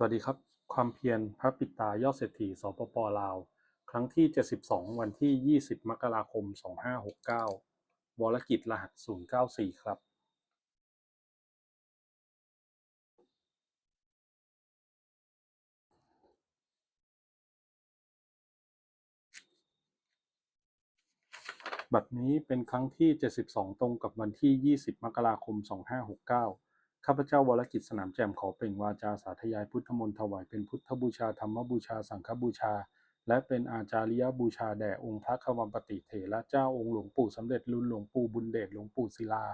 สวัสดีครับ ความเพียรพระปิตายอดเศรษฐีสปปลาว ครั้งที่ 72 วันที่ 20 มกราคม 2569วรกิจรหัส 094 ครับ บัดนี้เป็นครั้งที่ 72 ตรงกับวันที่ 20 มกราคม 2569 ข้าพเจ้าวรกิจสนามแจ่มขอเปล่งวาจาสาธยายพุทธมนต์ถวายเป็นพุทธบูชาธรรมบูชาสังฆบูชา และเป็นอาจาริยบูชาแด่องค์พระควัมปติเถระเจ้าองค์หลวงปู่สำเร็จรุ่นหลวงปู่บุญเดชหลวงปู่ศิลา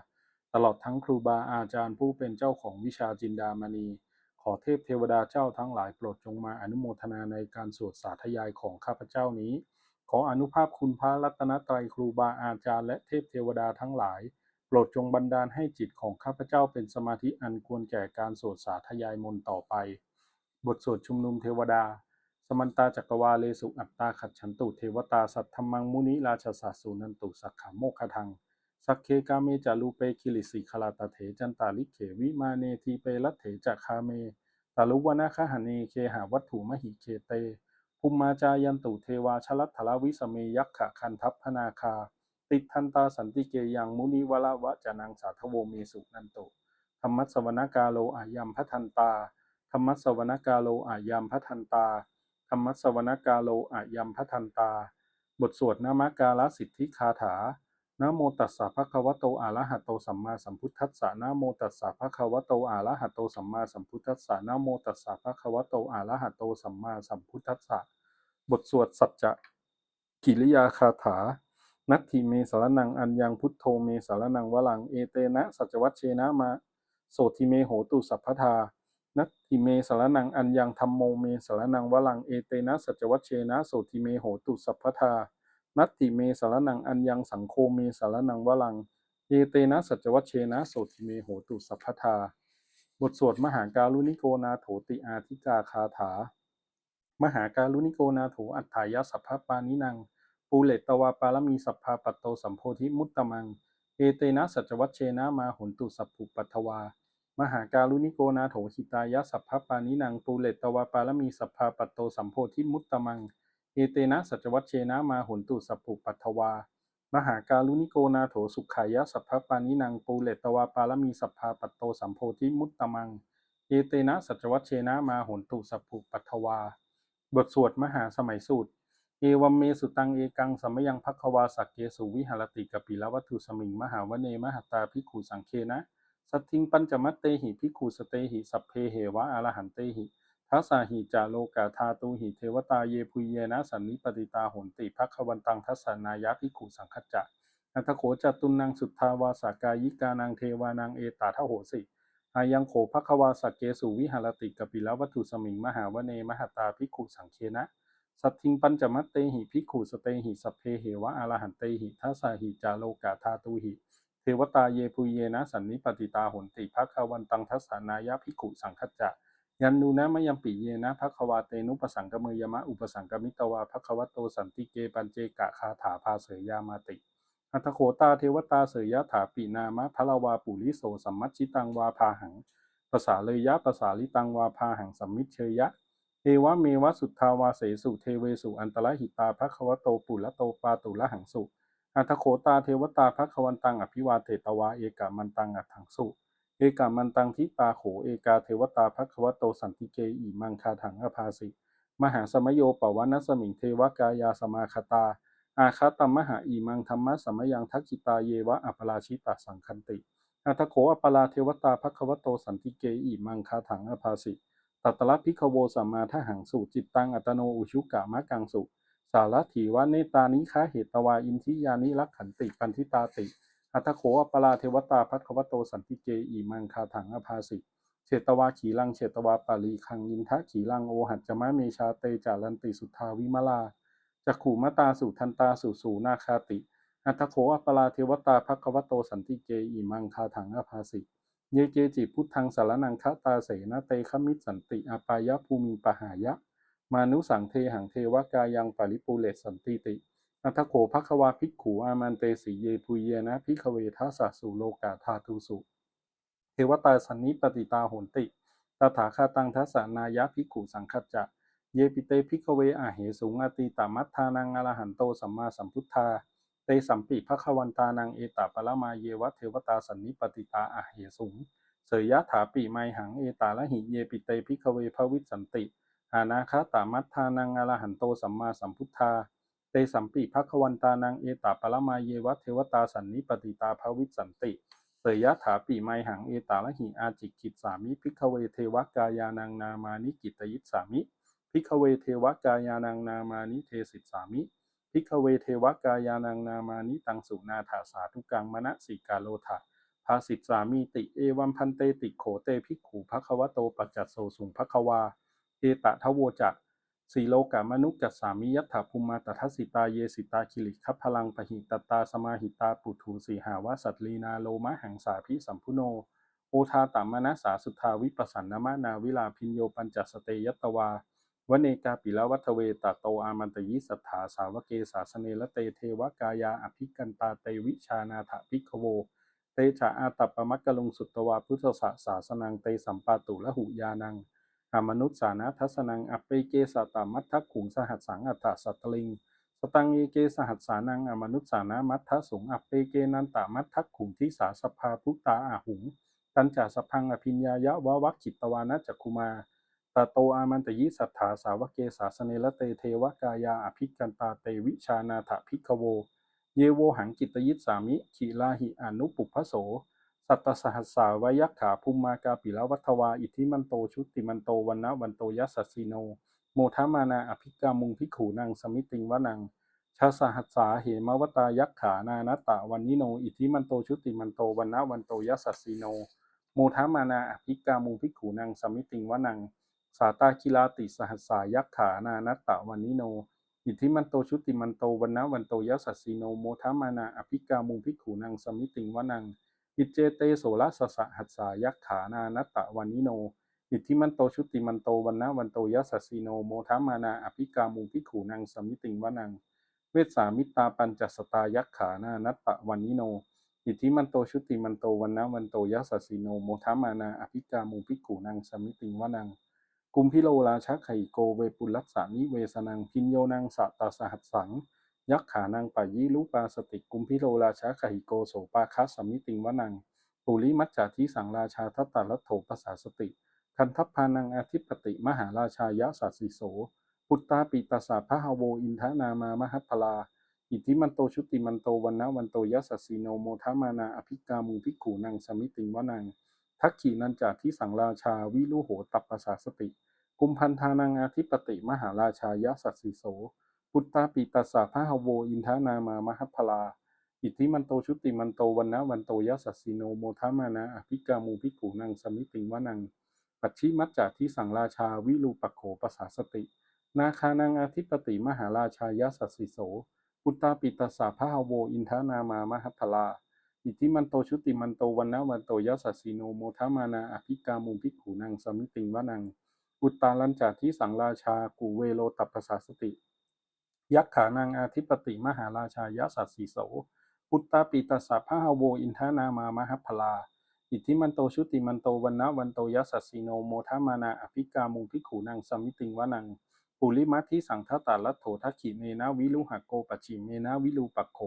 ตลอดทั้งครูบาอาจารย์ผู้เป็นเจ้าของวิชาจินดามณี ขอเทพเทวดาเจ้าทั้งหลายโปรดจงมาอนุโมทนาในการสวดสาธยายของข้าพเจ้านี้ ขออนุภาพคุณพระรัตนตรัยครูบาอาจารย์และเทพเทวดาทั้งหลาย โปรดจงบันดาลให้จิตของข้าพเจ้าเป็นสมาธิอันควรแก่การสวดสาธยายมนต์ต่อไป บทสวดชุมนุมเทวดา สมันตาจักรวาเลสุอัตตาขัดฉันตุเทวตาสัทธมังมุนิราชสาสุนันตุสักขาโมคทังสักเคกาเมจารูเปคิลิสิคลาตเถจันตาลิเขวิมาเนทีเปรัตเถจักคาเมตาลุวนาคหเนเคหาวัตถุมหิเคเตภูมิมาจายันตุเทวาชลัตถลวิสเมยักขะคันทัพพนาคา ติทันตาสันติเกยังมุนิวละวะจานังสาทโวเมสุนันโตธรรมัสวนกาโลอายัมพัทันตาธรรมัสวนกาโลอายัมพัทันตาธรรมัสสวนกาโลอายัมพัทันตา บทสวดนามกาลสิทธิคาถานะโมตัสสะภะคะวะโตอะระหะโตสัมมาสัมพุทธัสสะนะโมตัสสะภะคะวะโตอะระหะโตสัมมาสัมพุทธัสสะนะโมตัสสะภะคะวะโตอะระหะโตสัมมาสัมพุทธัสสะบทสวดสัจจะกิริยาคาถา นัตถิเมสารนังอัญญังพุทโธเมสารนังวลังเอเตนะสัจวัชเชนะมาโสทิเมโหตุสัพพทานัตถิเมสารนังอัญญังธรรมโมเมสารนังวลังเอเตนะสัจวัชเชนะโสทิเมโหตุสัพพทานัตถิเมสารนังอัญญังสังโฆเมสารนังวลังเอเตนะสัจวัชเชนะโสทิเมโหตุสัพพทาบทสวดมหาการุณิโกนาโถติอาธิกาคาถา มหาการุณิโกนาโถอัฏฐายสัพพปานินัง ปูเลตตวาปารมีสัพพาปัตโตสัมโพธิมุตตมัง เอเตนะสัจวัชเชนะมาหุนตุสัพพุปัทวา มหาการุณิโกนาโถหิตายะสัพพปานินังปูเลตตวาปารมีสัพพาปัตโตสัมโพธิมุตตมัง เอเตนะสัจวัชเชนะมาหุนตุสัพพุปัทวา มหาการุณิโกนาโถสุขายะสัพพปานินังปูเลตตวาปารมีสัพพาปัตโตสัมโพธิมุตตมัง เอเตนะสัจวัชเชนะมาหุนตุสัพพุปัทวา บทสวดมหาสมัยสูตร เอวัมเมสุตังเอกังสัมยังพักควาสักเกสุวิหารติกปิลวัตถุสมิงมหาวเนมหตาภิกขุสังเคนะ สัตทิงปัญจมัตเตหิภิกขุสเตหิสัพเพเหวะอรหันเตหิทัสสาหิจาโลกาธาตุหิเทวตาเยปุเยนะสันนิปติตาโหนติพักวันตังทัสสานายะภิกขุสังคจจะนัทโขจตุนังสุทธาวาสากายิกานังเทวานังเอตาทโหสิอายังโขภควาสักเกสุวิหารติกปิลวัตถุสมิงมหาวเนมหตาภิกขุสังเคนะ สัตทิงปัญจมัตเตหิภิกขุสเตหิสัพเพเหวะอรหันเตหิทัสสาหิจาโลกาธาตุหิ เทวตาเยปุเยนะสันนิปติตาหนติภควันตังทัสานายะภิกขุสังคจจะยันนูนะมยัมปิเยนะภควาเตนุปสังกเมยมะอุปสังกมิตวาภควโตสันติเกปัญเจกะคาถาภาเสยยามาติอัตโขตาเทวตาเสยยะถาปินามะพละวาปุริโสสัมมัชชิตังวาพาหังภาษาเลยยะภาษาลิตังวาพาหังสัมมิเชยะ เอวะเมวะสุทธาวาเสสุเทเวสุอันตรหิตาภควโตปุระโตปาตุละหังสุอัตโขตาเทวตาภควันตังอภิวาเทตวาเอกามันตังอัถังสุเอกามันตังทิตาโขเอกาเทวตาภควโตสันติเกอิมังคาถังอภาสิมหาสมโยปวนัสมิงเทวกายาสมาคตา อาคาตมหาอีมังธรรมะสมยังทักขิตาเยวะอัปราชิตาสังคันติอัตโขอปลาเทวตาภควโตสันติเกอิมังคาถังอภาสิ ตัตละพิขโวสัมมาทหังสุจิตตังอัตโนอุชุกะมะกังสุ สารถีวะเนตานิคาเหตวาอินทิยานิรักขันติปันทิตาติ อัตโขอปลาเทวตาพัทควโตสันติเกอิมังคาถังอภาสิเชตวาขีลังเชตวาปาลีคังอินทะขีลังโอหัจจมะเมชาเตจารันติสุทธาวิมลาจักขู่มตาสุทันตาสุสูนาคาติ อัตโขอปลาเทวตาพักวโตสันติเกอิมังคาถังอภาสิ เยเกจิพุทธังสารนังคะตาเสนะเตคมิตสันติอปายะภูมิปหายะ มานุสังเทหังเทวกายังปริปูเลสันติติอัตโขภควาภิกขูอามันเตสีเยปุเยนะพิขเวทัสสุโลกาธาตุสุเทวตาสันนิปติตาโหนติ ตถาคาตังทัสสนายะภิกขุสังคัจจะ เยปิเตภิกขเวอาเหสุงอติตามัทธานังอรหันโตสัมมาสัมพุทธา เตสัมปิภควันตานังเอตาปรมาเยวะเทวตาสันนิปติตาอาเหสุงเสยยะถาปิไมหังเอตาละหิเยปิเตภิกเวภวิสันติหานาคาตามัทธานังอรหันโตสัมมาสัมพุทธา เตสัมปิภควันตานังเอตาปรมาเยวะเทวตาสันนิปติตาภวิสันติเสยยะถาปิไมหังเอตาละหิอาจิกิจสามิภิกเวเทวกายานังนามานิกิตยิสสามิภิกเวเทวกายานังนามานิเทสิตสามิ ภิกเวเทวกายานังนามานิตังสุนาถาสาธุกังมณสิกาโลทะภาสิตสามีติเอวัมพันเตติโขเตภิกขูภควโตปัจจัโสสุงภควาเอตะทะโวจักสีโลกามนุกัสสามิยัตถาภูมาตทัสสิตาเยสิตาคิริคัพพลังปหิตตาสมาหิตาปุถุสีหาวสัตลีนาโลมะหังสาพิสัมพุโน โอทาตามนัสสาสุทาวิปัสสันนมะนาวิลาพินโยปัญจสเตยตวา วเนกาปิละวัทเวตาโตอามันตยิสัทธาสาวเกสาสเนละเตเทวกายาอภิกันตาเตวิชานาถภิกโว เตจาอาตัปปมักกลุงสุตตวาพุทธสะสาสนังเตสัมปาตุละหุยานังอามนุษสานาทัสนังอัปเปเกสตามัททักขุงสหัสสังอัตตสัตตลิง สตังเยเกสหัสสานังอามนุษสานามัททะสุงอัปเปเกนันตามัททักขุงทิสาสภาพุตตาอาหุง ตันจาสพังอภิญญายะวะวักขิตวานะจักคุมา ตโตอามันตยิสัทธาสาวเกสาสเนละเตเทวกายาอภิกันตาเตวิชานาถภิกขโว เยโวหังกิตยิสามิขีลาหิอนุปุพพโส สัตสหัสสาวยักขาภูมากาปิลวัทวาอิทธิมันโตชุติมันโตวันนะวันโตยัสสีโน โมทามานาอภิกามุงพิขูนังสมิติงวนังชาสหัสสาเหมวตายักขานานัตตะวันนิโน อิทธิมันโตชุติมันโตวันนะวันโตยัสสีโน โมทามานาอภิกามุงพิขูนังสมิติงวนัง สาตาคิลาติสหัสสายักขานานัตตะวันนิโน อิทธิมันโตชุติมันโตวันนะวันโตยัสสีโนโมทามานาอภิกามุงพิขูนังสมิติงวนัง อิเจเตโสรสสะหัสสายักขานานัตตะวันนิโน อิทธิมันโตชุติมันโตวันนะวันโตยัสสีโนโมทามานาอภิกามุงพิขูนังสมิติงวนัง เวสสามิตาปัญจสตายักขานานัตตะวันนิโนอิทธิมันโตชุติมันโตวันนะวันโตยัสสีโนโมทามานาอภิกามุงพิขูนังสมิติงวนัง กุมพิโลราชไขโกเวปุลัสสานิเวสนังพินโยนังสัตตสหัสสัง ยักขานังปะยิลุปาสติกุมพิโลราชไขโกโสปาคัสสมิติงวนังปุริมัจจาทิสังราชาทัตตาลัโถปสาสติ คันทัพพานังอาทิปติมหาราชายะสัสิโส ปุตตาปิตัสสะพะหะโวอินทนามามหัพลา อิทธิมันโตชุติมันโตวันนะวันโตยัสสสีโนโมทามานาอภิกามุงพิกขูนังสมิติงวนัง ทักขีนันจาทิสังราชาวิลุโหตัปปสาสติ กุมพันธานังอาทิปติมหาราชายะสัสสิโสปุตตาปิตัสสะพะหะโวอินทนามามหัพพลา อิทธิมันโตชุติมันโตวันนะวันโตยัสสสีโนโมทามานาอภิกามุพิกขุนังสมิติงวนัง ปัจฉิมัจจาทิสังราชาวิรูปโขปสาสติ นาคานังอาทิปติมหาราชายะสัสสิโสปุตตาปิตัสสะพะหะโวอินทนามามหัพพลา อิทธิมันโตชุติมันโตวันนะวันโตยัสสสีโนโมทามานาอภิกามุพิกขุนังสมิติงวนัง อุตตาลัญจาทิสังราชากุเวโลตัปสาสติ ยักขานังอาทิปติมหาราชายะสัสสิโสปุตตาปิตัสะพะหะโวอินทานามามหัพพลา อิทธิมันโตชุติมันโตวันนะวันโตยัสสสีโนโมทามานาอภิกามุงพิกขุนังสมิติงวนังปุริมัทธิสังทตาลัตโถทักขิเมนะวิลุหะโกปัจฉิเมนะวิลูปักโข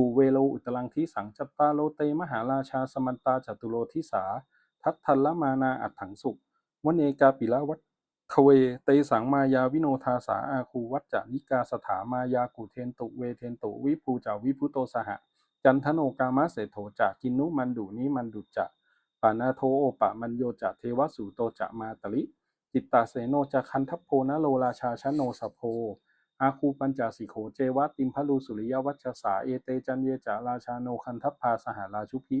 กูเวโลอุตลังทิสังจัตตาโลเตมหาราชาสมันตาจตุโลทิสา ทัตทัลมานาอัตถังสุขวเนกาปิละวัตคเวเตสังมายาวิโนทาสาอาคูวัจจานิกาสถามายากุเทนตุเวเทนตุวิภูจาวิพุโตสหะจันทโนกามะเสโถจะกินุมันดุนิมันดุจะปานาโทโอปะมันโยจะเทวสุโตจะมาตลิจิตตาเสโนจะคันทัพโพนโลราชาชโนสโพ อาคูปัญจสิโขเจวะติมพลูสุริยวัชสาเอเตจันเยจาราชาโนคันทัพพาสหาราชุพิ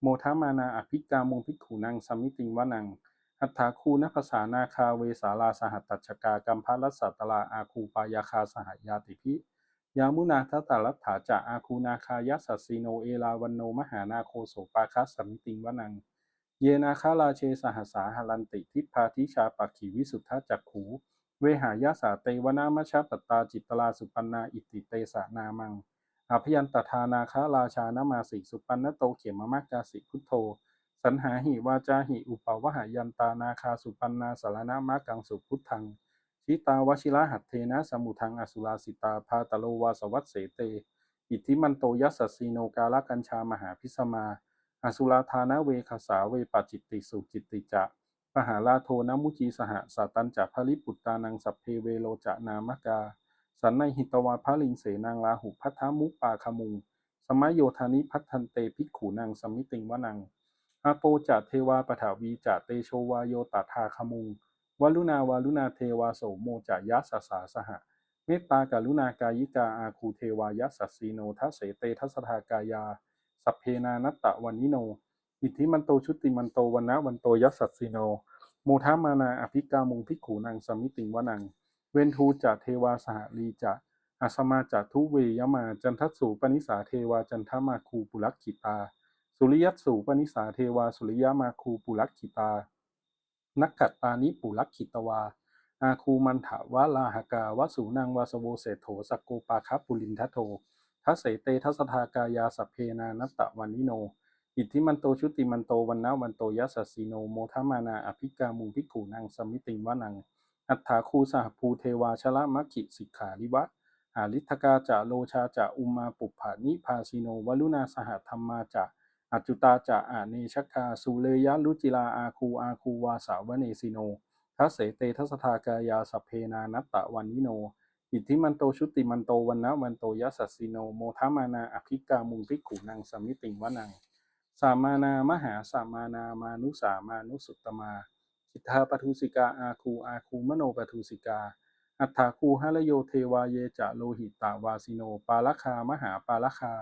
โมทามานาอภิกามุงพิกขุนังสมิติงวนังอัฏฐาคูนภาษานาคาเวสาลาสหัตตชกากัมพะรัสสตลาอาคูปายาคาสหายาติพิยามุนาทัตตาลัตถาจะอาคูนาคายัสสสสีโนเอลาวันโนมหานาโคโสปาคัสสมิติงวนัง เยนาคาราเชสหสาหลันติทิพาทิชาปักขีวิสุทธจักขู เวหายาสาเตวนามชาปตตาจิตตลาสุปันนาอิติเตสานามังอภยันตทานาคาราชานามาสิสุปันนโตเขมมะกาสิพุทโธ สันหาหิวาจาหิอุปวหายันตานาคาสุปันนาสารณามะกังสุพุทธังชิตาวชิระหัตเทนะสมุทังอสุราสิตาพาตโลวาสวัตเสเต อิทธิมันโตยัสสีโนกาลกัญชามหาพิสมาอสุราธานะเวคสาเวปัจจิตติสุจิตติจะ ปหาลาโทนมุจีสหสัตตัญจะภริปุตตานังสัพเพเวโลจะนามกา สันในหิตวาภลิงเสนางลาหุพัทธมุปาคมุง สมัยโยธานิพัทธันเตภิกขุนังสมิติงวนังอาโปจะเทวาปถาวีจะเตโชวาโยตถาคมุงวลุณาวาลุณาเทวาโสโมจะยัสสาสหะ เมตตากรุณากายิกาอาคูเทวายัสสสีโนทัสเสเตทัสทากายา สัพเพนานัตตะวันนิโน อิทธิมันโตชุติมันโตวันนะวันโตยัสสสีโนโมทามานาอภิกามุงภิกขุนังสมิติงวนัง เวนทูจะเทวาสหลีจะอาสมาจะทุเวยมาจันทัสูปนิสาเทวาจันทมาคูปุลักขิตา สุริยัตสูปนิสาเทวาสุริยมาคูปุลักขิตา นักขัตตานิปุลักขิตวา อาคูมันถาวะลาหกาวสูนังวาสโวเศโถสกโกปาคัปปุลินทโททัเสเตทัสทากายาสเพนานัตตะวันิโน อิทธิมันโตชุติมันโตวันนาวันโตยัสสีโนโมทมานาอภิกามุงภิกขุนังสมิติงวนัง อัฏฐาคูสหภูเทวาชละมัคคิสิกขาริวะอาลิทกาจะโลชาจะอุมาปุปผานิพาสิโนวลุณาสหธรรมาจะอจจุตาจะอาเนชคาสุเลยะลุจิลาอาคูอาคูวาสาวเนสิโนทัสเสเตทัสทากายาสเพนานัตตะวันนิโน อิทธิมันโตชุติมันโตวันนะวันโตยัสสสีโนโมทามานาอภิกามุงภิกขุนังสมิติงวนัง สามานามหาสามานามานุสามานุสุตตมาจิตตาปทุสิกาอาคูอาคูมโนปทุสิกา อัฏฐาคูหะระโยเทวาเยจะโลหิตตาวาสิโน ปาลคามหาปาลคา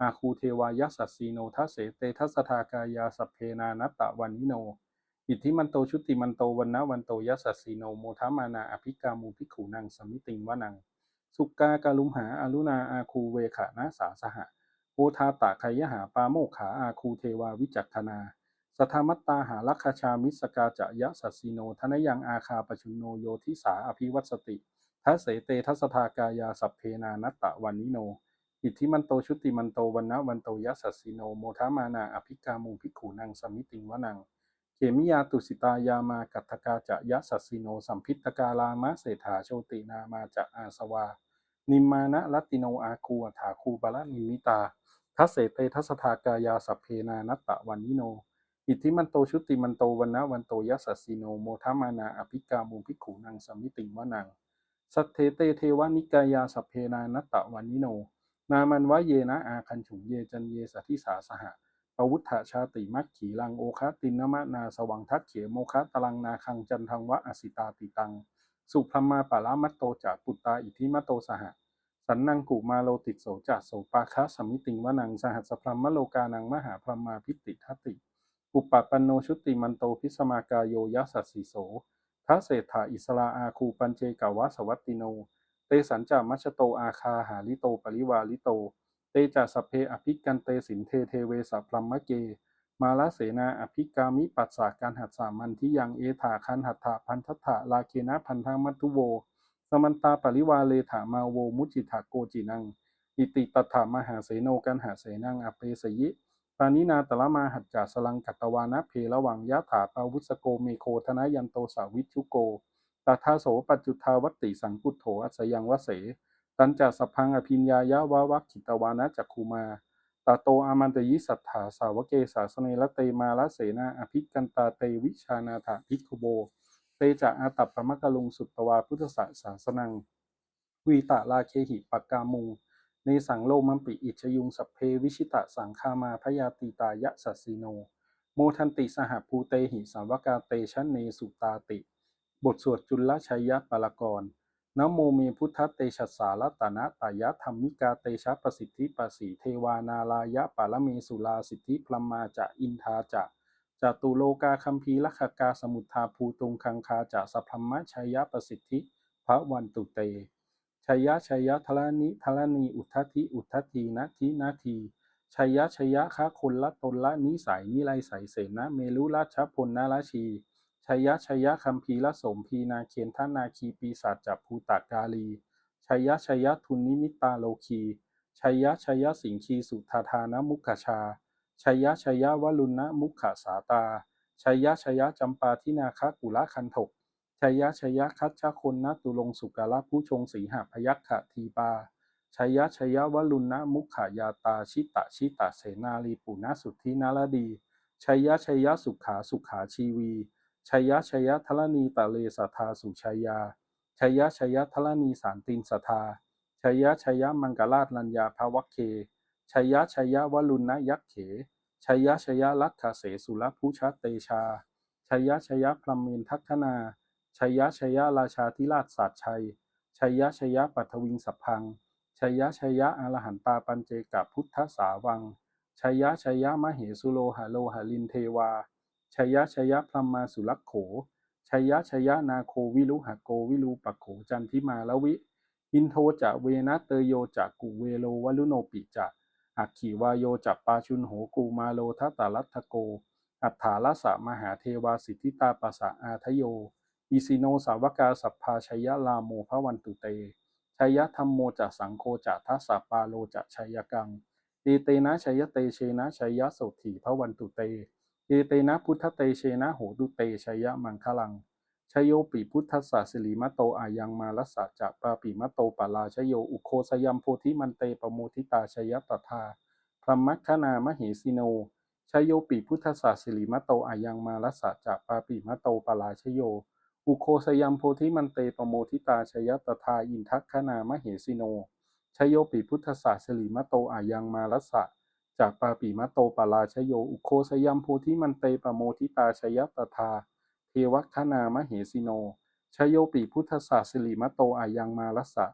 อาคูเทวายัสสีโนทัสเสเตทัสทากายาสัพเพนานัตตะวันนิโน อิทธิมันโตชุติมันโตวันนะวันโตยัสสีโนโมทามานาอภิกามูภิกขุนังสมิติงวนัง สุกากาลุมหาอารุณาอาคูเวขานะสาสหะ โอทาตะไคยหาปาโมกขาอาคูเทวาวิจักขนาสทามัตตาหาลักขชามิสกาจะยะสัสสีโนทนยังอาคาปชุนโนโยทิสาอภิวัตสติทัเสเตทัสทากายาสัพเพนานัตตะวันนิโน อิทธิมันโตชุติมันโตวันนะวันโตยัสสสีโนโมทามานาอภิกามุงภิกขุนังสมิติงวนังเขมิยาตุสิตายามากัตถกาจะยะสัสสิโนสัมพิตกาลามะเศรษฐาโชตินามาจะอาสวา นิมมานะรัตติโนอาคูอัฏฐาคูบาลนิมิตา ทัสเสเตทัสทากายาสัพเพนานัตตะวันนิโน อิทธิมันโตชุติมันโตวันนะวันโตยัสสีโนโมทามานาอภิกามุงภิขุนังสมิติงวนัง สัทเทเตเทวานิกายาสัพเพนานัตตะวันนิโน นามันวะเยนะอาคันฉุงเยจันเยสัทิสาสหะปวุฒชชาติมัคขีลังโอคะตินนมะนาสวังทักเขโมคะตลังนาคังจันทังวะอสิตาติตัง สุพรมาปารามัตโตจากปุตตาอิทธิมัตโตสหะ สันนังกุมาโลติโสจัสโสปาคะสมมิติงวนังสหัสพรหมโลกานังมหาพรมาพิติทัติ อุปปัปนโนชุติมันโตพิสมากายโยยัสสสิโสทัสเศรษฐาอิสลาอาคูปัญเจกาวะสวัตติโน เตสัญจามัชโตอาคาหาลิโตปริวาลิโต เตจัสเพอภิกันเตสินเทเทเวสพรหมะเก มาลเสนาอภิกามิปัสสาการหัตสามันที่ยังเอถาคันหัตถาพันทัตถาลาเคนะพันธามัตุโว สมันตาปริวาเลถามาโวมุจิถาโกจินัง อิติตถามหาเสโนกันหาเสนังอเปสยิปานินาตละมาหัจจาสลังกัตวานะเพระวังยะถาปาวุสโกเมโคธนยันโตสาวิชุโกตถาโสปัจจุทาวัตติสังพุทโธอัสยังวเส ตันจะสัพพังอภิญญายะวะวัคขิตวานะจักคูมาตาโตอามันตยิสัทธาสาวเกสาสเนละเตมาละเสนาอภิกันตาเตวิชานาถาภิกขโบ เตจะอาตัปปะมะกะลุงสุตตวาพุทธศาสาสนัง วีตาลาเคหิปักกามุง ในสังโลมัมปิอิชยุงสัพเพวิชิตะสังคามาพยาติตายะสัสสีโน โมทันติสหภูเตหิสาวกาเตชะเนสุตาติ บทสวดจุลชัยยะปารากรนโมเมพุทธเตชัสสาลตนะตายะธรรมิกาเตชะประสิทธิปสีเทวานาลายะปารเมสุลาสิทธิพรมาจะอินทาจะ จตุโลกาคัมภีลักขกาสมุทธาภูตุงคังคาจะสัพพมะชัยยะประสิทธิพระวันตุเตชัยยะชัยยะทลานิทลานีอุทธทิอุทธทีนาทินาทีชัยยะชัยยะคะคนละตนละนิสัยนิไลใสเสนาเมลุราชพลนาราชีชัยยะชัยยะคัมภีละสมพีนาเคนทนาคีปีศาจจับภูตากาลีชัยยะชัยยะทุนนิมิตาโลคีชัยยะชัยยะสิงคีสุทธาทานมุขชา ชัยยะชัยยะวลุณมุขสาตา ชัยยะชัยยะจำปาทินาคกุละคันถก ชัยยะชัยยะคัจฉคนนะตุลงสุกาละผู้ชงสีหพยัคขะทีปา ชัยยะชัยยะวลุณมุขายาตาชิตะชิตะเสนาลีปุณสุทธินาลดี ชัยยะชัยยะสุขาสุขาชีวี ชัยยะชัยยะทลนีตะเลสัทธาสุชัยยา ชัยยะชัยยะทลนีสารตินสัทธาชัยยะชัยยะมังกราชลัญญาภวัคเค ชัยยะชัยยะวลุณยักษ์เข ชัยยะชัยยะลักขเสสุรภูชาเตชา ชัยยะชัยยะพรหมเมนทัคนา ชัยยะชัยยะราชาธิราชศาสตร์ชัย ชัยยะชัยยะปัทวิงสัพพัง ชัยยะชัยยะอรหันตาปัญเจกะพุทธสาวัง ชัยยะชัยยะมเหสุโลหะโลหะลินเทวา ชัยยะชัยยะพรหมาสุลักโข ชัยยะชัยยะนาโควิลุหะโกวิลูปโขจันทิมาลวิ อินโทจะเวนะเตโยจะกุเวโลวลุโนปิจะ อักขีวายโยจะปาชุนโหกูมาโลทัตตาลัตถโก อัฏฐาลสะมหาเทวาสิทธิตาปะสสะอาทโย อิสิโนสาวกาสัพพาชยะลาโมภวันตุเตชยยะธรรมโมจะสังโฆจะทัสสะปาโลจะชัยกังเอเตนะชัยยะเตเชนะชัยยะโสถีภวันตุเตเอเตนะพุทธเตเชนะโหตุเตชัยยะมังคลัง ชโยปิพุทธัสสะสิริมะโตอายังมาลัสสะจะปาปิมะโตปาลาชโยอุโคสยัมโพธิมันเตปโมทิตาชยตถาพรหมัคคณามเหสิโนชโยปิพุทธัสสะสิริมะโตอายังมาลัสสะจะปาปิมะโตปาลาชโย อุโคสยัมโพธิมันเตปโมทิตาชยตถาอินทัคคณามเหสิโนชโยปิพุทธัสสะสิริมะโตอายังมาลัสสะจากปาปิมะโตปาลาชโย อุโคสยัมโพธิมันเตปโมทิตาชยตถา วัคณามเหสิโน ชโยปิพุทธศาสิริมโตอายังมาลัสสะ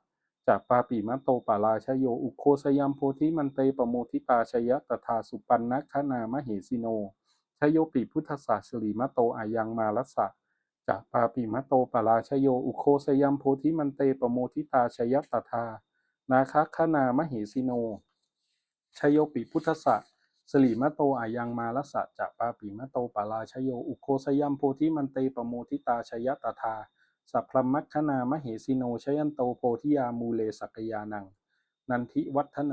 จากปาปิมะโตปาราชโย อุโคสยัมโพธิมันเตปโมทิตาชยตถาสุปันนะคณามเหสิโน ชโยปิพุทธศาสิริมะโตอายังมาลัสสะจากปาปิมะโตปาราชโย อุโคสยัมโพธิมันเตปโมทิตาชยตถานาคคณามเหสิโน ชโยปิพุทธศาส ริมะโตอายังมาลัสสะจะปาปิมะโตปาราชโย อุโคสยัมโพธิมันเตปโมทิตาชยตถาสัพพมัคคณามเหสิโนชยันโตโพธิยามูเลสักยานัง นันทิวัฒโน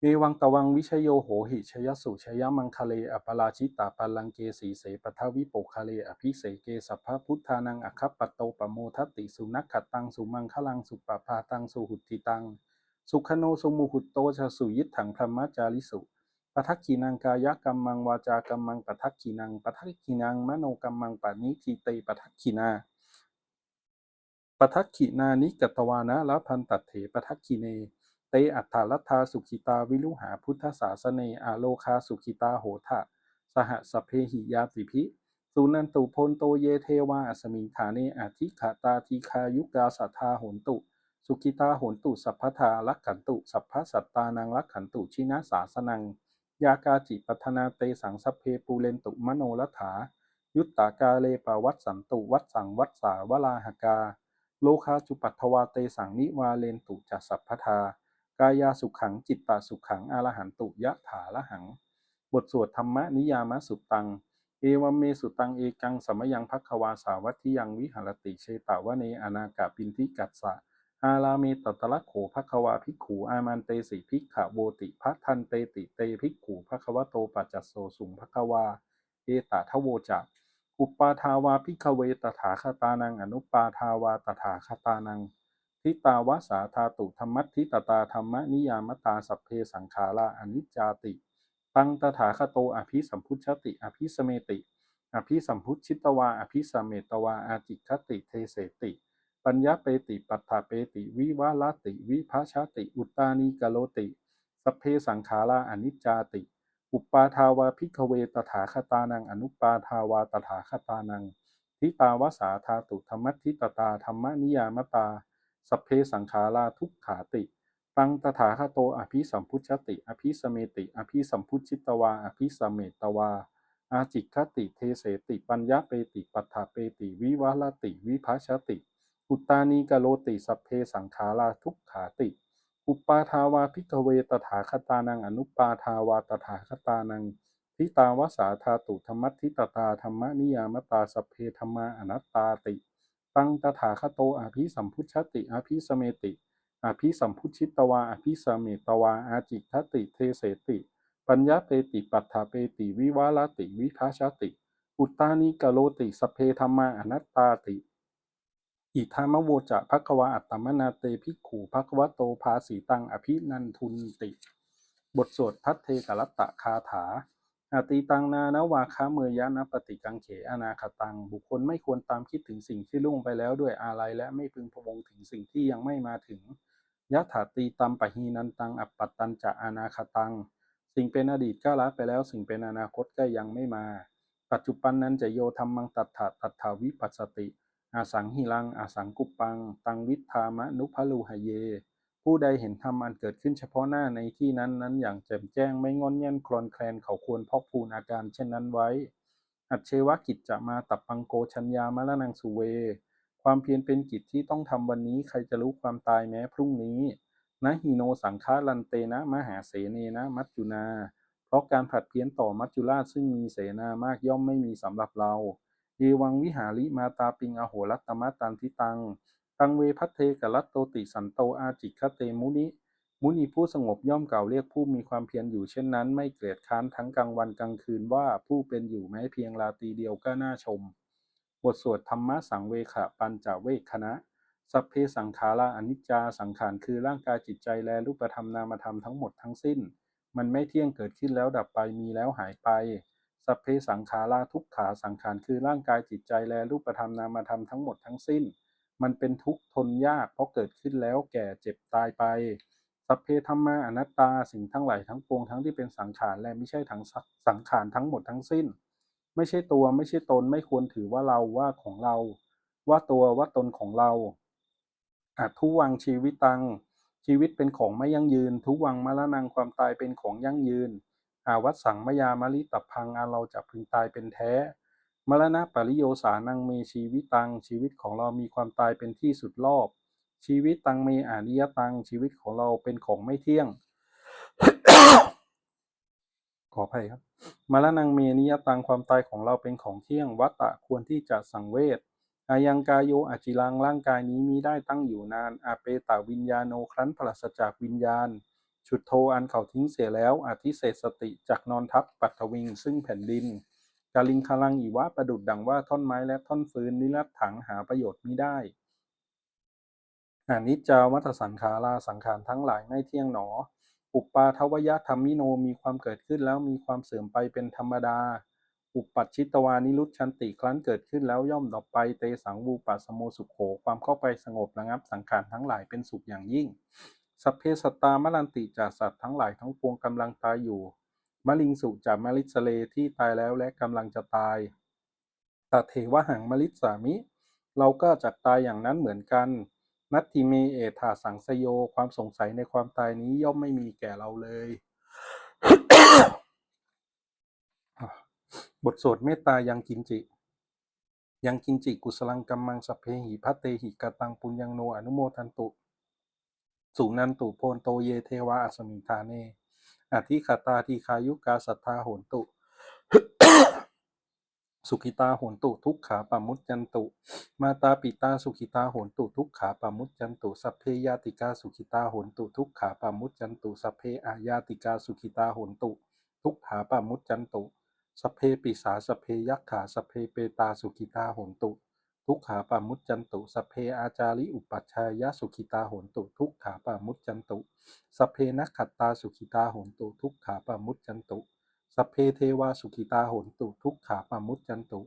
เอวังตวังวิชโยโหหิชยสุชยมังคะเลอปราชิตาปัลลังเกสีเสปทวิโปคะเลอภิเสเกสัพพพุทธานังอคัปปโตปโมทัติสุนักขตังสุมังคลังสุปปาตังสุหุติตัง สุขโนสุมุหุตโตชสุยิตถังพรมจาริสุ ปทักขีนังกายกรรมังวาจากรรมังปทักขีนังปทักขีนังมโนกรรมังปณิทีเตปทักขีนาปทักขินานิกตวานะละพันตัดเถปทักขิเน เตอัฏฐาลัทธาสุขิตาวิลุหาพุทธศาสเนอาโลคาสุขิตาโหทะสหสเพหิยาติพิสุนันตุพลโตเยเทวาอสมิงขาเนอาทิขาตาทีคายุกาสัทธาโหนตุ สุขิตาโหนตุสัพพทาลักขันตุ สัพพสัตตานังลักขันตุชินาสาสนัง ยากาจิปัทนาเตสังสพเพปูเรนตุมโนรัฐา ยุตตากาเลปวัตสันตุวัดสังวัดสาวลาหกา โลคาจุปัทวาเตสังนิวาเลนตุจัสัพพทากายาสุขังจิตตาสุขังอรหันตุยะถาละหัง บทสวดธรรมนิยามสุตัง เอวัมเมสุตังเอกังสมยังพักวาสาวัตทิยังวิหารติเชตาวเนอนากาปินทิกัสสะ อาลาเมตตละโขพักวาภิกขูอามันเตสิภิกขะโวติพัทันเตติเตภิกขูพักวโตปัจจโสสุงพักวา เอตทะโวจะอุปปาทาวาพิกเวตถาคตานังอนุปาทาวาตถาคตานัง ทิตาวาสาธาตุธรรมัตทิตตาธรรมนิยามตาสัพเพสังขาราอนิจจาติ ตังตถาคโตอภิสัมพุชติ อภิสเมติ อภิสัมพุชิตวา อภิสเมตวาอาจิคติเทเสติ ปัญญาเปติปัฏฐาเปติ วิวาลาติ วิภาชาติ อุตตานีกโลติ สัพเพสังขาราอนิจจาติ อุปปาทาวาพิกเวตถาคตานัง อนุปปาทาวาตถาคตานัง ทิตาวาสาธาตุธรรมทิตตาธรรมนิยามตา สัพเพสังขาราทุกขาติ ตังตถาคโตอภิสัมพุชติ อภิสเมติ อภิสัมพุชิตวา อภิสเมตวาอาจิคติเทเสติปัญญาเปติปัฏฐาเปติ วิวาลติ วิภาชติ อุตตานีกโลติสัพเพสังขาราทุกขาติ อุปาทาวาพิกเวตถาคตานังอนุปาทาวาตถาคตานังทิตาวสาธาตุธรรมทิตตาธรรมนิยามตาสัพเพธรรมาอนัตตาติ ตังตถาคโตอภิสัมพุชติอภิสเมติอภิสัมพุชิตวาอภิสเมตวาอาจิคติเทเสติ ปัญญาเปติปัฏฐาเปติวิวาลติวิภาชติ อุตตานิกโลติสพเพธรรมาอนัตตาติ อิธามโวจะภควาอัตตมนาเตภิกขุภควโตภาสีตังอภินันทุนติ บทสวดพัทเทกรัตตะคาถาอาติตังนานวาคาเมยยะนปฏิกังเขอนาคตัง บุคคลไม่ควรตามคิดถึงสิ่งที่ล่วงไปแล้วด้วยอาลัยและไม่พึงพวงถึงสิ่งที่ยังไม่มาถึงยะถาตีตัมปะหีนันตังอัปปัตตันจะอนาคตัง สิ่งเป็นอดีตก็ละไปแล้วสิ่งเป็นอนาคตก็ยังไม่มา ปัจจุบันนั้นจะโยธรรมังตัถถะตัถถาวิปัสสติ อาสังหิรัง อาสังกุปปัง ตังวิทธามะนุพลูหเย ผู้ใดเห็นธรรมอันเกิดขึ้นเฉพาะหน้าในที่นั้นนั้นอย่างแจ่มแจ้งไม่งอนแง่นคลอนแคลนเขาควรพอกพูนอาการเช่นนั้นไว้ อัจเชวกิจจะมาตับปังโกชัญญามะละนังสุเว ความเพียรเป็นกิจที่ต้องทำวันนี้ใครจะรู้ความตายแม้พรุ่งนี้นะหิโนสังฆาลันเตนะมหาเสเนนะมัจจุนา เพราะการผัดเพี้ยนต่อมัจจุราชซึ่งมีเสนามากย่อมไม่มีสำหรับเรา เอวังวิหาริมาตาปิงอโหรัตมะตันทิตัง ตังเวพัทเทกรัตโตติสันโตอาจิคเตมุนิ มุนีผู้สงบย่อมกล่าวเรียกผู้มีความเพียรอยู่เช่นนั้น ไม่เกลียดค้านทั้งกลางวันกลางคืนว่าผู้เป็นอยู่แม้เพียงราตรีเดียวก็น่าชม บทสวดธรรมะสังเวขะปัญจเวคคณะสัพเพสังขาราอนิจจาสังขารคือร่างกายจิตใจและรูปธรรมนามธรรมทั้งหมดทั้งสิ้น มันไม่เที่ยงเกิดขึ้นแล้วดับไปมีแล้วหายไป สัพเพสังขาราทุกขาสังขารคือร่างกายจิตใจและรูปธรรมนามธรรมทั้งหมดทั้งสิ้น มันเป็นทุกข์ทนยาก เพราะเกิดขึ้นแล้วแก่เจ็บตายไป สัพเพธรรมาอนัตตาสิ่งทั้งหลายทั้งปวงทั้งที่เป็นสังขารและไม่ใช่ทั้งสังขารทั้งหมดทั้งสิ้น ไม่ใช่ตัวไม่ใช่ตนไม่ควรถือว่าเราว่าของเรา ว่าตัวว่าตนของเราอทุวังชีวิตตังชีวิตเป็นของไม่ยั่งยืน ทุวังมรณะนังความตายเป็นของยั่งยืน อาวัตสังมยามลิตับพังอาเราจะพึงตายเป็นแท้ มรณะปริโยสานังเมชีวิตตัง ชีวิตของเรามีความตายเป็นที่สุดรอบ ชีวิตตังเมอานิยตัง ชีวิตของเราเป็นของไม่เที่ยง ขออภัยครับ มรณังเมนิยตังความตายของเราเป็นของเที่ยง วัตตะควรที่จะสังเวชอายังกายโยอจิลังร่างกายนี้มีได้ตั้งอยู่นานอาเปตาวิญญาโนครั้นปราศจากวิญญาณ ฉุดโทอันเขาทิ้งเสียแล้วอาทิเศษสติจากนอนทับปัทวิงซึ่งแผ่นดินกาลิงคาลังอีวะประดุดดังว่าท่อนไม้และท่อนฟืนนิรัตถังหาประโยชน์ไมิได้อนิจจาวัฏสังขาราสังขารทั้งหลายไม่เที่ยงหนอ อุปปาทวยธรรมิโนมีความเกิดขึ้นแล้วมีความเสื่อมไปเป็นธรรมดา อุปปัชชิตวานิรุชชันติครั้นเกิดขึ้นแล้วย่อมดับไปเตสังวูปัสสโมสุขโขความเข้าไปสงบระงับสังขารทั้งหลายเป็นสุขอย่างยิ่ง สัพเพสัตตามลันติจากสัตว์ทั้งหลายทั้งปวงกำลังตายอยู่มะลิงสุจากมะลิสเลที่ตายแล้วและกำลังจะตายตเทวหังมะลิสามิ เราก็จักตายอย่างนั้นเหมือนกัน นัตติเมเอธาสังสโยความสงสัยในความตายนี้ย่อมไม่มีแก่เราเลย บทสวดเมตตายังกินจิ ยังกินจิกุสลังกัมมังสเพหิพัตเตหิกตังปุญญังโนอนุโมทันตุ สุนันตุโพนโตเยเทวาอัสมิทาเนอธิคตาทีคายุกาสัทธาโหนตุ สุขิตาโหนตุ ทุกขาปมุจจันตุ มาตาปิตาสุขิตาโหนตุ ทุกขาปมุจจันตุ สัพเพยาติกาสุขิตาโหนตุ ทุกขาปมุจจันตุ สัพเพอายาติกาสุขิตาโหนตุ ทุกขาปมุจจันตุ สัพเพปิสาสัพเพยักขาสัพเพเปตาสุขิตาโหนตุ ทุกขาปามุจจันตุ สัพเพอาจาริอุปัชฌายะสุขิตาโหนตุ ทุกขาปามุจจันตุ สัพเพนักขัตตาสุขิตาโหนตุ ทุกขาปามุจจันตุ สัพเพเทวาสุขิตาโหนตุ ทุกขาปามุจจันตุ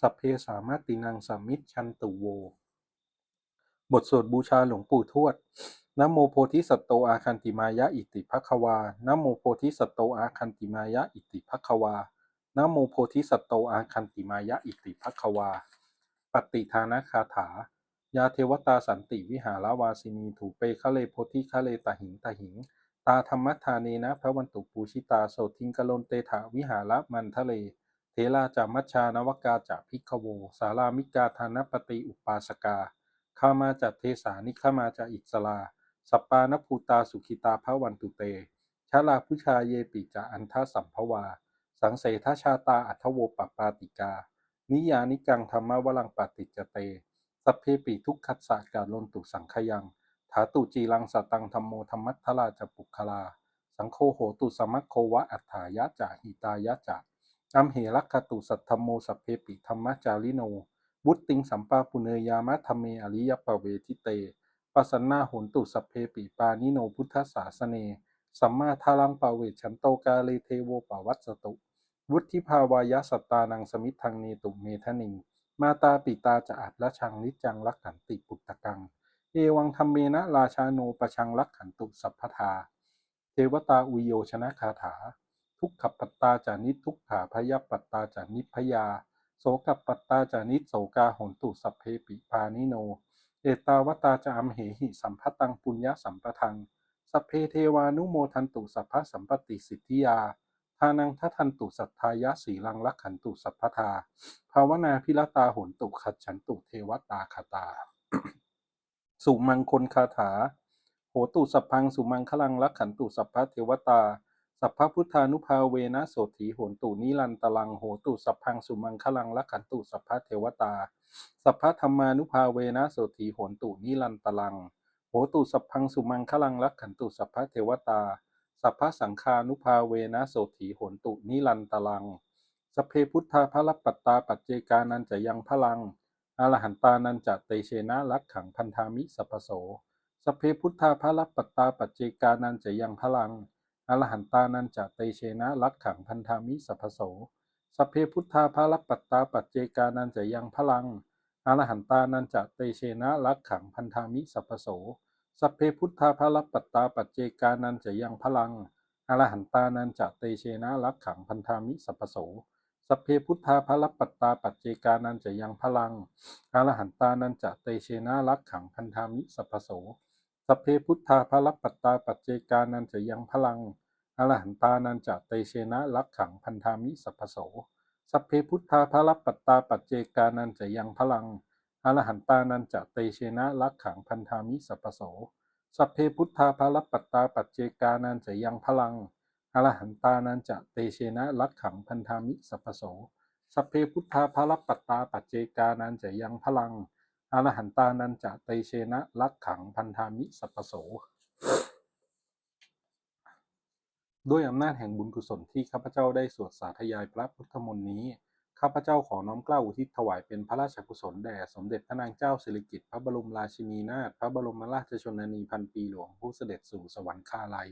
สัพเพสามารถตินังสัมมิชชันตุโว บทสวดบูชาหลวงปู่ทวดนโมโพธิสัตโตอาคันติมายะอิติภควานโมโพธิสัตโตอาคันติมายะอิติภควานโมโพธิสัตโตอาคันติมายะอิติภควา ปฏิทานะคาถา ยาเทวตาสันติวิหารวาสินีถูเปคะเลโพธิคะเลตหิงตหิง ตาธรรมทาเนนะพระวันตุปูชิตาโสทิงกะลนเตถาวิหารมันทะเล เทลาจามัชชานวกาจะพิกโว สารามิกาธานปฏิอุปาสกาข้ามาจัดเทสานิข้ามาจะอิสลาสปปานภูตาสุขิตาพระวันตุเต ชาลาพุชาเยปิจะอันทสัมภวา สังเสทชาตาอัทโวปปาติกา นิยานิกังธรรมวลังปฏิจจเต สัพเพปิทุกขัสสะกาลนตุสังขยังถาตุจีรังสตังธรรมโมธรรมัทธราจะปุคลา สังโฆโหตุสมัคโควะอัฏฐายะจะหิตายะจะอัมเหรักขตุสัทธมโมสัพเพปิธรรมจาริโนวุตติงสัมปาปุเนยามะธรรมเมอริยปเวทิเตปัสนาโหนตุสัพเพปิปานิโนพุทธศาสเน สัมมาทารังปเวชันโตกาเลเทโวปวัสสตุ วุฒิภาวายสัตตานังสมิทธังเนตุเมทนิง มาตาปิตาจะอัดละชังนิจังรักขันติปุตตะกัง เอวังธรรมเมนะราชาโนประชังรักขันตุสัพพทา เทวตาอุโยชนะคาถา ทุกขปัตตาจานิทุกขาพยปัตตาจานิพยา โสกปัตตาจานิโสกาหนตุสัพเพปิพานิโน เอตาวตาจามเหหิสัมภตังปุญญสัมปทัง สัพเพเทวานุโมทันตุสัพพสัมปติสิทธิยา ทานังทัทันตุสัทธายะสีลังลักขันตุสัพพทา ภาวนาพิรตาหนตุขัดฉันตุเทวตาคาตา สุมังคลคาถา โหตุสัพพังสุมังคลังลักขันตุสัพพะเทวตา สัพพพุทธานุภาเวนะโสถีโหนตุนิรันตลังโหตุสัพพังสุมังคลังลักขันตุสัพพะเทวตา สัพพธรรมานุภาเวนะโสถีโหนตุนิรันตลัง โหตุสัพพังสุมังคลังลักขันตุสัพพะเทวตา สัพพะสังฆานุภาเวนะโสถีโหนตุนิรันตลัง สเพพุทธาพระปัตตาปัจเจกานันจะยังพลังอรหันตานันจะเตเชนะลักขังพันธามิสัพพโส สเพพุทธาพระปัตตาปัจเจกานันจะยังพลังอรหันตานันจะเตเชนะลักขังพันธามิสัพพโส สเพพุทธาพระปัตตาปัจเจกานันจะยังพลังอรหันตานันจะเตเชนะลักขังพันธามิสัพโส สัพเพพุทธาพรปัตตาปัจเจกานันจะยังพลังอรหันตานันจะเตเชนะลักขังพันธามิสัพพโสสัพเพพุทธาภรปัตตาปัจเจกานันจะยังพลังอรหันตานันจะเตเชนะรักขังพันธามิสัพพโสสัพเพพุทธาภรปัตตาปัจเจกานันจะยังพลังอรหันตานันจะเตเชนะรักขังพันธามิสัพโสสัพเพพุทธาภรปัตตาปัจเจกานันจะยังพลัง อรหันตานันจะเตเชนะรักขังพันธามิสัพโส สัพเพพุทธาภรปัตตาปัจเจกานันจะยังพลังอรหันตานันจะเตเชนะรักขังพันธามิสัพโส สัพเพพุทธาภรปัตตาปัจเจกานันจะยังพลังอรหันตานันจะเตเชนะรักขังพันธามิสัพโส ด้วยอำนาจแห่งบุญกุศลที่ข้าพเจ้าได้สวดสาธยายพระพุทธมนต์นี้ ข้าพเจ้าขอน้อมเกล้าอุทิศถวายเป็นพระราชกุศลแด่สมเด็จพระนางเจ้าสิริกิติ์พระบรมราชินีนาถพระบรมราชชนนีพันปีหลวงผู้เสด็จสู่สวรรคาลัย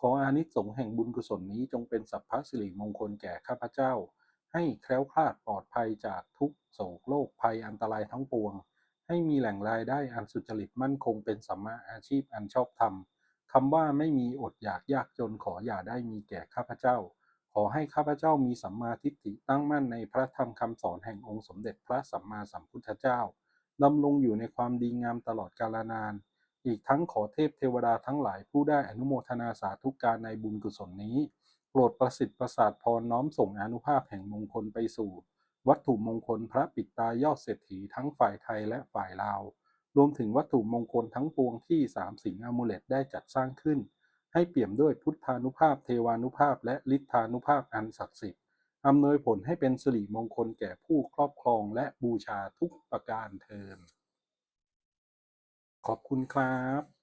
ขออานิสงส์แห่งบุญกุศลนี้จงเป็นสัพพสิริมงคลแก่ข้าพเจ้า ให้แคล้วคลาดปลอดภัยจากทุกโศกโรคภัยอันตรายทั้งปวง ให้มีแหล่งรายได้อันสุจริตมั่นคงเป็นสัมมาอาชีพอันชอบธรรมคำว่าไม่มีอดอยากยากจนขออย่าได้มีแก่ข้าพเจ้า ขอให้ข้าพเจ้ามีสัมมาทิฏฐิตั้งมั่นในพระธรรมคำสอนแห่งองค์สมเด็จพระสัมมาสัมพุทธเจ้าดำรงอยู่ในความดีงามตลอดกาลนาน อีกทั้งขอเทพเทวดาทั้งหลายผู้ได้อนุโมทนาสาธุการในบุญกุศลนี้ โปรดประสิทธิ์ประสาทพรน้อมส่งอนุภาพแห่งมงคลไปสู่ วัตถุมงคลพระปิดตายอดเศรษฐีทั้งฝ่ายไทยและฝ่ายลาว รวมถึงวัตถุมงคลทั้งปวงที่สามสิงห์อมูเลตได้จัดสร้างขึ้น ให้เปี่ยมด้วยพุทธานุภาพเทวานุภาพ และฤทธานุภาพอันศักดิ์สิทธิ์อำนวยผลให้เป็นสิริมงคลแก่ผู้ครอบครองและบูชาทุกประการเทินขอบคุณครับ